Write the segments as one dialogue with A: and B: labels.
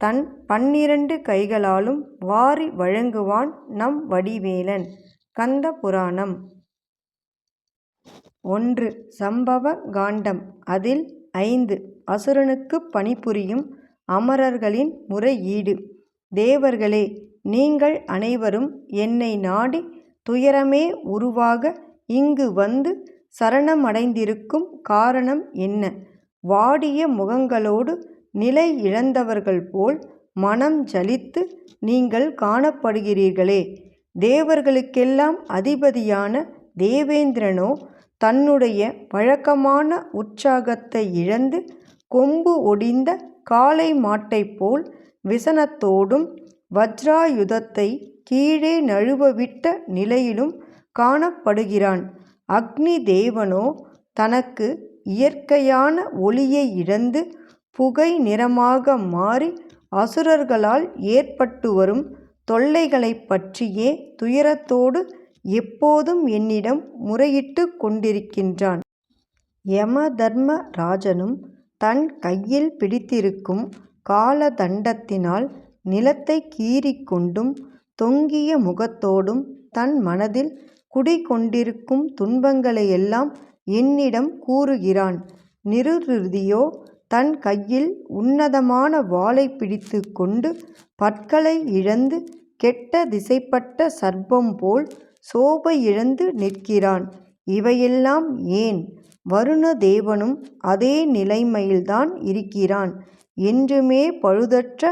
A: தன் பன்னிரண்டு கைகளாலும் வாரி வழங்குவான் நம் வடிவேலன். கந்த புராணம். ஒன்று. சம்பவ காண்டம். அதில் ஐந்து. அசுரனுக்கு பணிபுரியும் அமரர்களின் முறையீடு. தேவர்களே நீங்கள் அனைவரும் என்னை நாடி துயரமே உருவாக இங்கு வந்து சரணமடைந்திருக்கும் காரணம் என்ன? வாடிய முகங்களோடு நிலை இழந்தவர்கள் போல் மனம் ஜலித்து நீங்கள் காணப்படுகிறீர்களே. தேவர்களுக்கெல்லாம் அதிபதியான தேவேந்திரனோ தன்னுடைய வழக்கமான உற்சாகத்தை இழந்து கொம்பு ஒடிந்த காளை மாட்டைப் போல் விசனத்தோடும் வஜ்ராயுதத்தை கீழே நழுவவிட்ட நிலையிலும் காணப்படுகிறான். அக்னி தேவனோ தனக்கு இயற்கையான ஒளியை இழந்து புகை நிறமாக மாறி அசுரர்களால் ஏற்பட்டு வரும் தொல்லைகளைப் பற்றியே துயரத்தோடு எப்போதும் என்னிடம் முறையிட்டு கொண்டிருக்கின்றான். யமதர்ம ராஜனும் தன் கையில் பிடித்திருக்கும் காலதண்டத்தினால் நிலத்தை கீறிக்கொண்டும் தொங்கிய முகத்தோடும் தன் மனதில் குடிகொண்டிருக்கும் துன்பங்களையெல்லாம் என்னிடம் கூறுகிறான். நிருருதியோ தன் கையில் உன்னதமான வாளை பிடித்து கொண்டு பற்களை இழந்து கெட்ட திசைப்பட்ட சர்ப்பம் போல் சோபை இழந்து நிற்கிறான். இவையெல்லாம் ஏன்? வருண தேவனும் அதே நிலைமையில்தான் இருக்கிறான். என்றுமே பழுதற்ற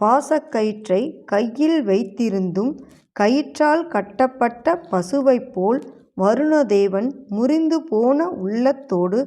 A: பாசக்கயிற்றை கையில் வைத்திருந்தும் கயிற்றால் கட்டப்பட்ட பசுவைப் போல் வருணதேவன் முறிந்து போன உள்ளத்தோடு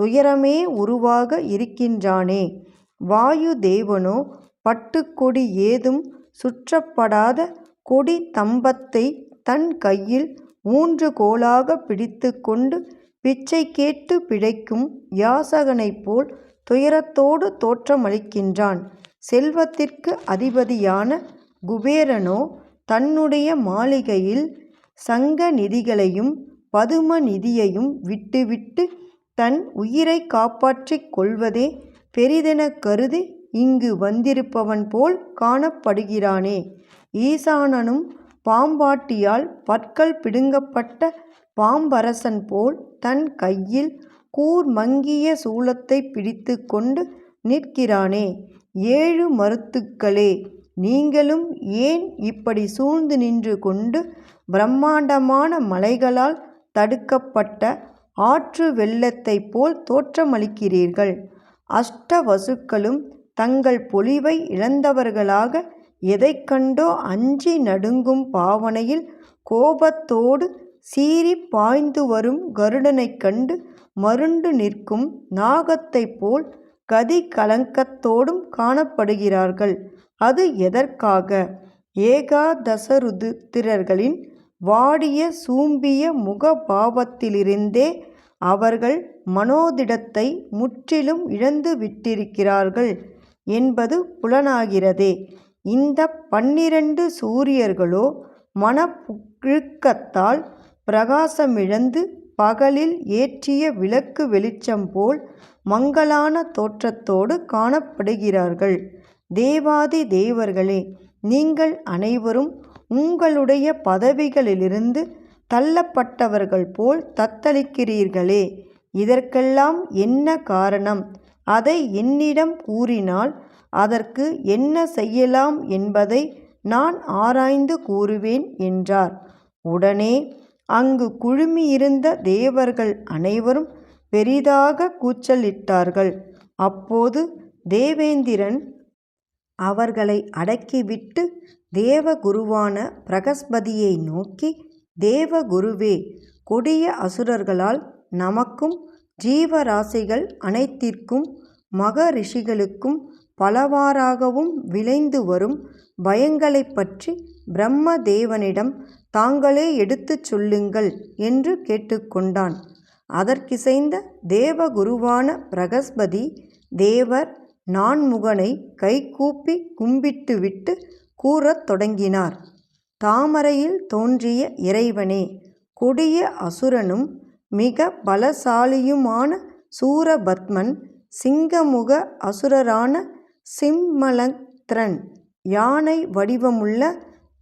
A: துயரமே உருவாக இருக்கின்றானே. வாயு தேவனோ பட்டுக்கொடி ஏதும் சுற்றப்படாத கொடி தம்பத்தை தன் கையில் ஊன்றுகோலாகப் பிடித்து கொண்டு பிச்சை கேட்டு பிழைக்கும் யாசகனைப் போல் துயரத்தோடு தோற்றமளிக்கின்றான். செல்வத்திற்கு அதிபதியான குபேரனோ தன்னுடைய மாளிகையில் சங்க நிதிகளையும் பதும நிதியையும் விட்டுவிட்டு தன் உயிரைக் காப்பாற்றிக் கொள்வதே பெரிதெனக் கருதி இங்கு வந்திருப்பவன் போல் காணப்படுகிறானே. ஈசானனும் பாம்பாட்டியால் பற்கள் பிடுங்கப்பட்ட பாம்பரசன் போல் தன் கையில் கூர்மங்கிய சூலத்தைப் பிடித்து கொண்டு நிற்கிறானே. ஏழு மருத்துக்களே நீங்களும் ஏன் இப்படி சூழ்ந்து நின்று கொண்டு பிரம்மாண்டமான மலைகளால் தடுக்கப்பட்ட ஆற்று வெள்ளத்தைப் போல் தோற்றமளிக்கிறீர்கள்? அஷ்டவசுக்களும் தங்கள் பொலிவை இழந்தவர்களாக எதை கண்டோ அஞ்சி நடுங்கும் பாவனையில் கோபத்தோடு சீறி பாய்ந்து வரும் கருடனைக் கண்டு மருண்டு நிற்கும் நாகத்தைப் போல் கதி கலங்கத்தோடும் காணப்படுகிறார்கள். அது எதற்காக? ஏகாதசருத்திரர்களின் வாடிய சூம்பிய முகபாவத்திலிருந்தே அவர்கள் மனோதிடத்தை முற்றிலும் இழந்து விட்டிருக்கிறார்கள் என்பது புலனாகிறதே. இந்த பன்னிரண்டு சூரியர்களோ மனப்புழுக்கத்தால் பிரகாசமிழந்து பகலில் ஏற்றிய விளக்கு வெளிச்சம் போல் மங்கலான தோற்றத்தோடு காணப்படுகிறார்கள். தேவாதி தேவர்களே நீங்கள் அனைவரும் உங்களுடைய பதவிகளிலிருந்து தள்ளப்பட்டவர்கள் போல் தத்தளிக்கிறீர்களே இதற்கெல்லாம் என்ன காரணம்? அதை என்னிடம் கூறினால் அதற்கு என்ன செய்யலாம் என்பதை நான் ஆராய்ந்து கூறுவேன் என்றார். உடனே அங்கு குழுமியிருந்த தேவர்கள் அனைவரும் பெரிதாக கூச்சலிட்டார்கள். அப்போது தேவேந்திரன் அவர்களை அடக்கிவிட்டு தேவகுருவான பிரகஸ்பதியை நோக்கி தேவகுருவே கொடிய அசுரர்களால் நமக்கும் ஜீவராசிகள் அனைத்திற்கும் மகரிஷிகளுக்கும் பலவாறாகவும் விளைந்து வரும் பயங்களைப் பற்றி பிரம்ம தேவனிடம் தாங்களே எடுத்துச் சொல்லுங்கள் என்று கேட்டுக்கொண்டான். அதற்கிசைந்த தேவகுருவான பிரகஸ்பதி தேவர் நான்முகனை கைகூப்பி கும்பிட்டுவிட்டு கூறத் தொடங்கினார். தாமரையில் தோன்றிய இறைவனே! கொடிய அசுரனும் மிக பலசாலியுமான சூரபத்மன் சிங்கமுக அசுரரான சிம்மலத்ரன் யானை வடிவமுள்ள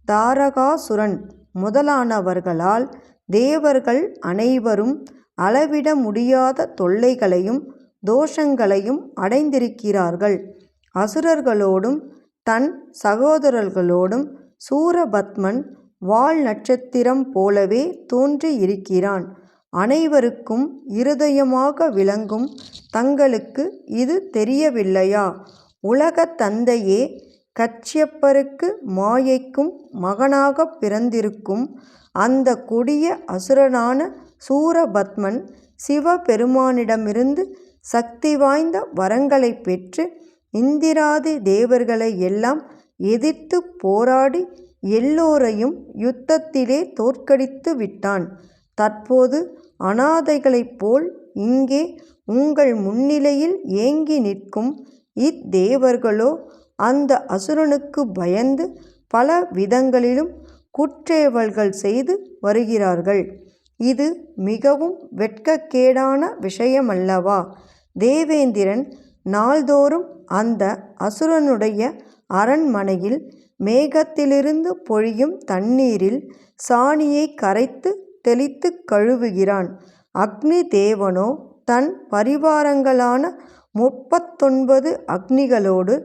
A: தாரகாசுரன் முதலானவர்களால் தேவர்கள் அனைவரும் அளவிட முடியாத தொல்லைகளையும் தோஷங்களையும் அடைந்திருக்கிறார்கள். அசுரர்களோடும் தன் சகோதரர்களோடும் சூரபத்மன் வால் நட்சத்திரம் போலவே தோன்றியிருக்கிறான். அனைவருக்கும் இருதயமாக விளங்கும் தங்களுக்கு இது தெரியவில்லையா? உலக தந்தையே கச்சியப்பருக்கு மாயைக்கும் மகனாகப் பிறந்திருக்கும் அந்த கொடிய அசுரனான சூரபத்மன் சிவபெருமானிடமிருந்து சக்தி வாய்ந்த வரங்களைப் பெற்று இந்திராதி தேவர்களை எல்லாம் எதிர்த்துப் போராடி எல்லோரையும் யுத்தத்திலே தோற்கடித்து விட்டான். தற்போது அனாதைகளைப் போல் இங்கே உங்கள் முன்னிலையில் ஏங்கி நிற்கும் இத்தேவர்களோ அந்த அசுரனுக்கு பயந்து பல விதங்களிலும் குற்றேவல்கள் செய்து வருகிறார்கள். இது மிகவும் வெட்கக்கேடான விஷயமல்லவா? தேவேந்திரன் நாள்தோறும் அந்த அசுரனுடைய அரண்மனையில் மேகத்திலிருந்து பொழியும் தண்ணீரில் சாணியை கரைத்து தெளித்துக் கழுவுகிறான். அக்னி தேவனோ தன் பரிவாரங்களான முப்பத்தொன்பது அக்னிகளோடு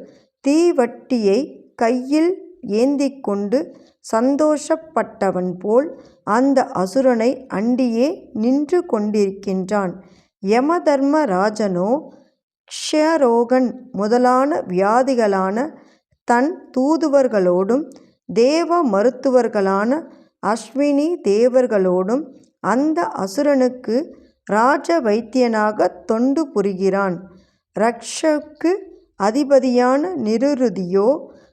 A: தீவட்டியை கையில் ஏந்திக்கொண்டு சந்தோஷப்பட்டவன் போல் அந்த அசுரனை அண்டியே நின்று கொண்டிருக்கின்றான். யமதர்மராஜனோ க்ஷயரோகன் முதலான வியாதிகளான தன் தூதுவர்களோடும் தேவ மருத்துவர்களான அஸ்வினி தேவர்களோடும் அந்த அசுரனுக்கு ராஜ வைத்தியனாகத் தொண்டு புரிகிறான். ரக்ஷக்கு அதிபதியான நிருதியோ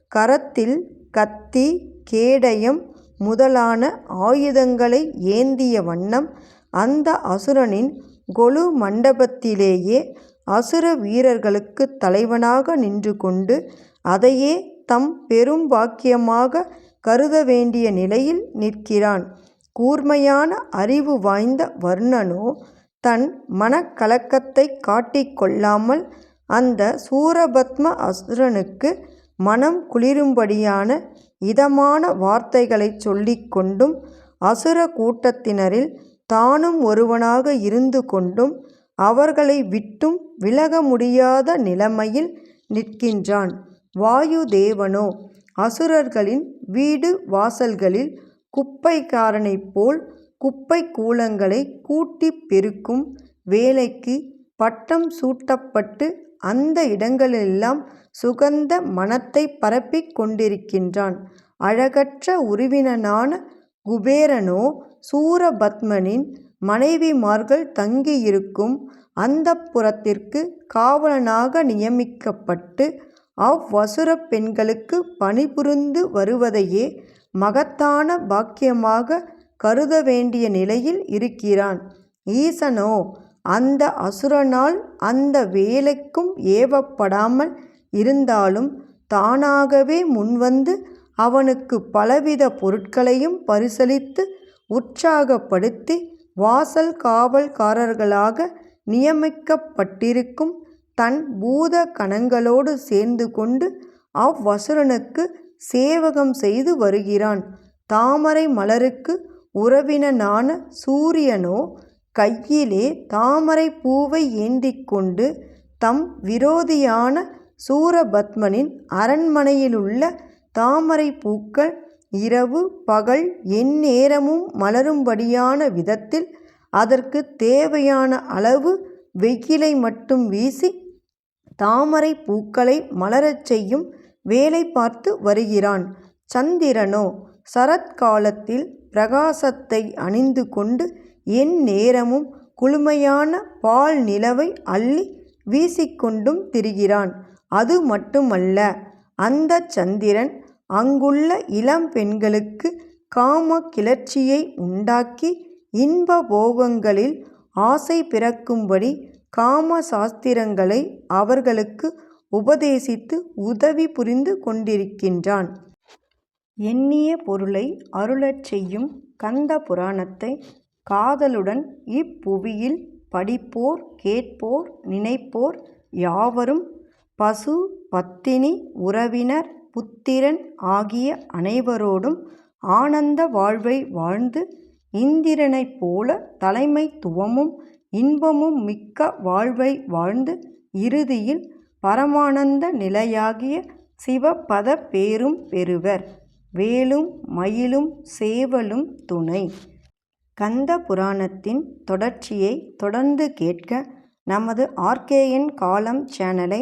A: கரத்தில் கத்தி கேடயம் முதலான ஆயுதங்களை ஏந்திய வண்ணம் அந்த அசுரனின் கொலு மண்டபத்திலேயே அசுர வீரர்களுக்கு தலைவனாக நின்று கொண்டு அதையே தம் பெரும் வாக்கியமாக கருத வேண்டிய நிலையில் நிற்கிறான். கூர்மையான அறிவு வாய்ந்த வர்ணனோ தன் மனக்கலக்கத்தை காட்டிக்கொள்ளாமல் அந்த சூரபத்ம அசுரனுக்கு மனம் குளிரும்படியான இதமான வார்த்தைகளைச் சொல்லிக்கொண்டும் அசுர கூட்டத்தினரில் தானும் ஒருவனாக இருந்து கொண்டும் அவர்களை விட்டும் விலக முடியாத நிலைமையில் நிற்கின்றான். வாயுதேவனோ அசுரர்களின் வீடு வாசல்களில் குப்பைக்காரனைப் போல் குப்பை கூலங்களை கூட்டிப் பெருக்கும் வேலைக்கு பட்டம் சூட்டப்பட்டு அந்த இடங்களெல்லாம் சுகந்த மனத்தை பரப்பிக் கொண்டிருக்கின்றான். அழகற்ற உருவினனான குபேரனோ சூரபத்மனின் மனைவிமார்கள் தங்கியிருக்கும் அந்தப்புரத்திற்குக் காவலனாக நியமிக்கப்பட்டு அவ்வசுரப் பெண்களுக்கு பணிபுரிந்து வருவதையே மகத்தான பாக்கியமாக கருத வேண்டிய நிலையில் இருக்கிறான். ஈசனோ அந்த அசுரனால் அந்த வேலைக்கும் ஏவப்படாமல் இருந்தாலும் தானாகவே முன்வந்து அவனுக்கு பலவித பொருட்களையும் பரிசளித்து உற்சாகப்படுத்தி வாசல் காவல்காரர்களாக நியமிக்கப்பட்டிருக்கும் தன் பூத கணங்களோடு சேர்ந்து கொண்டு அவ்வசுரனுக்கு சேவகம் செய்து வருகிறான். தாமரை மலருக்கு உறவினனான சூரியனோ கையிலே தாமரை பூவை ஏந்திக்கொண்டு தம் விரோதியான சூரபத்மனின் அரண்மனையிலுள்ள தாமரைப் பூக்கள் இரவு பகல் எந்நேரமும் மலரும்படியான விதத்தில் அதற்கு தேவையான அளவு வெயிலை மட்டும் வீசி தாமரைப் பூக்களை மலரச் செய்யும் வேலை பார்த்து வருகிறான். சந்திரனோ சரத்காலத்தில் பிரகாசத்தை அணிந்து கொண்டு எந்நேரமும் குளுமையான பால் நிலவை அள்ளி வீசிக்கொண்டும் திரிகிறான். அது மட்டுமல்ல அந்த சந்திரன் அங்குள்ள இளம் பெண்களுக்கு காம கிளர்ச்சியை உண்டாக்கி இன்ப போகங்களில் ஆசை பிறக்கும்படி காம சாஸ்திரங்களை அவர்களுக்கு உபதேசித்து உதவி புரிந்து கொண்டிருக்கின்றான். எண்ணிய பொருளை அருளச் செய்யும் கந்த புராணத்தை காதலுடன் இப்புவியில் படிப்போர் கேட்போர் நினைப்போர் யாவரும் பசு பத்தினி உறவினர் புத்திரன் ஆகிய அனைவரோடும் ஆனந்த வாழ்வை வாழ்ந்து இந்திரனைப் போல தலைமைத்துவமும் இன்பமும் மிக்க வாழ்வை வாழ்ந்து இறுதியில் பரமானந்த நிலையாகிய சிவபத பேரும் பெறுவர். வேலும் மயிலும் சேவலும் துணை. கந்த புராணத்தின் தொடர்ச்சியை தொடர்ந்து கேட்க நமது ஆர்கேஎன் காலம் சேனலை